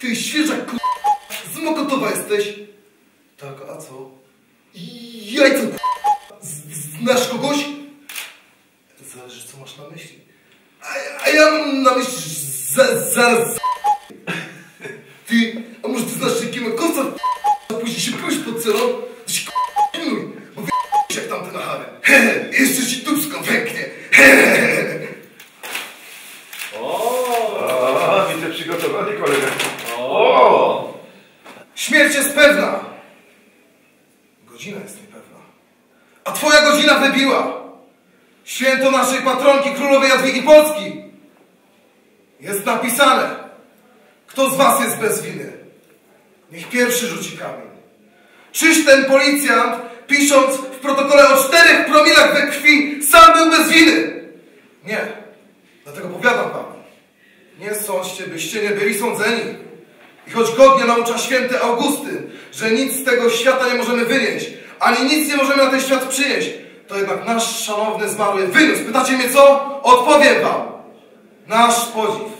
Ty świeżak ku... z Mokotowa jesteś? Tak, a co? Jajco. Z- Znasz kogoś? Zależy co masz na myśli. A, a ja mam na myśli za, zaraz Ty, a może ty znasz Jakima Koca a później się pójść pod celą? To się k***a pilnuj, bo wie jak tamte na harę. Hehe, jeszcze ci dubsko pęknie. Hehehe. O, widzę przygotowany kolega. O! Śmierć jest pewna. Godzina jest niepewna. A twoja godzina wybiła. Święto naszej patronki królowej Jadwigi Polski. Jest napisane. Kto z was jest bez winy? Niech pierwszy rzuci kamień. Czyż ten policjant, pisząc w protokole o czterech promilach we krwi, sam był bez winy? Nie. Dlatego powiadam wam. Nie sądźcie, byście nie byli sądzeni. I choć godnie naucza święty Augustyn, że nic z tego świata nie możemy wynieść, ani nic nie możemy na ten świat przynieść, to jednak nasz szanowny zmarły wyniósł. Pytacie mnie co? Odpowiem wam. Nasz podziw.